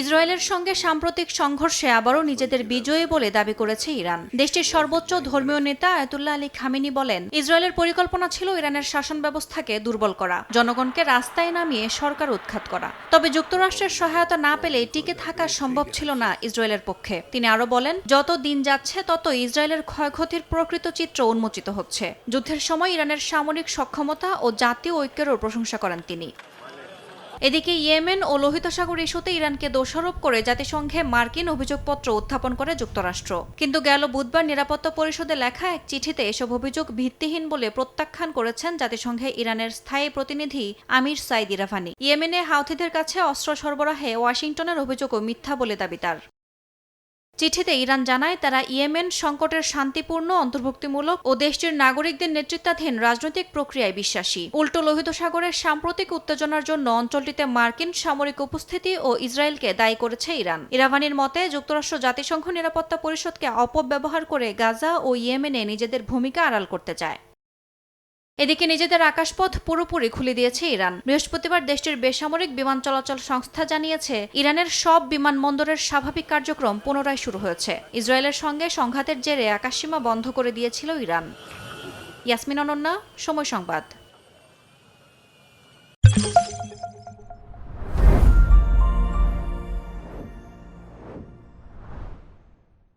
ইসরায়েলের সঙ্গে সাম্প্রতিক সংঘর্ষে আবারও নিজেদের বিজয়ী বলে দাবি করেছে ইরান। দেশটির সর্বোচ্চ ধর্মীয় নেতা আয়াতুল্লাহ আলী খামেনি বলেন, ইসরায়েলের পরিকল্পনা ছিল ইরানের শাসন ব্যবস্থাকে দুর্বল করা, জনগণকে রাস্তায় নামিয়ে সরকার উৎখাত করা। তবে যুক্তরাষ্ট্রের সহায়তা না পেলে টিকে থাকা সম্ভব ছিল না ইসরায়েলের পক্ষে। তিনি আরও বলেন, যত দিন যাচ্ছে, তত ইসরায়েলের ক্ষয়ক্ষতির প্রকৃত চিত্র উন্মোচিত হচ্ছে। যুদ্ধের সময় ইরানের সামরিক সক্ষমতা ও জাতীয় ঐক্যেরও প্রশংসা করেন তিনি। এদিকে ইয়েমেন ও লোহিত সাগর ইস্যুতে ইরানকে দোষারোপ করে জাতিসংঘে মার্কিন অভিযোগপত্র উত্থাপন করে যুক্তরাষ্ট্র। কিন্তু গেল বুধবার নিরাপত্তা পরিষদে লেখা এক চিঠিতে এসব অভিযোগ ভিত্তিহীন বলে প্রত্যাখ্যান করেছেন জাতিসংঘে ইরানের স্থায়ী প্রতিনিধি আমির সাইদ ইরাফানি ইয়েমেনে হাউথিদের কাছে অস্ত্র সরবরাহে ওয়াশিংটনের অভিযোগও মিথ্যা বলে দাবি তার। চিঠিতে ইরান জানায়, তারা ইয়েমেন সংকটের শান্তিপূর্ণ, অন্তর্ভুক্তিমূলক ও দেশটির নাগরিকদের নেতৃত্বাধীন রাজনৈতিক প্রক্রিয়ায় বিশ্বাসী। উল্টো লোহিত সাগরের সাম্প্রতিক উত্তেজনার জন্য অঞ্চলটিতে মার্কিন সামরিক উপস্থিতি ও ইসরায়েলকে দায়ী করেছে ইরান। ইরাভানির মতে, যুক্তরাষ্ট্র জাতিসংঘ নিরাপত্তা পরিষদকে অপব্যবহার করে গাজা ও ইয়েমেনে নিজেদের ভূমিকা আড়াল করতে চায়। এদিকে নিজেদের আকাশপথ পুরোপুরি খুলে দিয়েছে ইরান। বৃহস্পতিবার দেশটির বেসামরিক বিমান চলাচল সংস্থা জানিয়েছে, ইরানের সব বিমানবন্দরের স্বাভাবিক কার্যক্রম পুনরায় শুরু হয়েছে। ইসরায়েলের সঙ্গে সংঘাতের জেরে আকাশসীমা বন্ধ করে দিয়েছিল ইরান। ইয়াসমিন অনন্যা, সময় সংবাদ।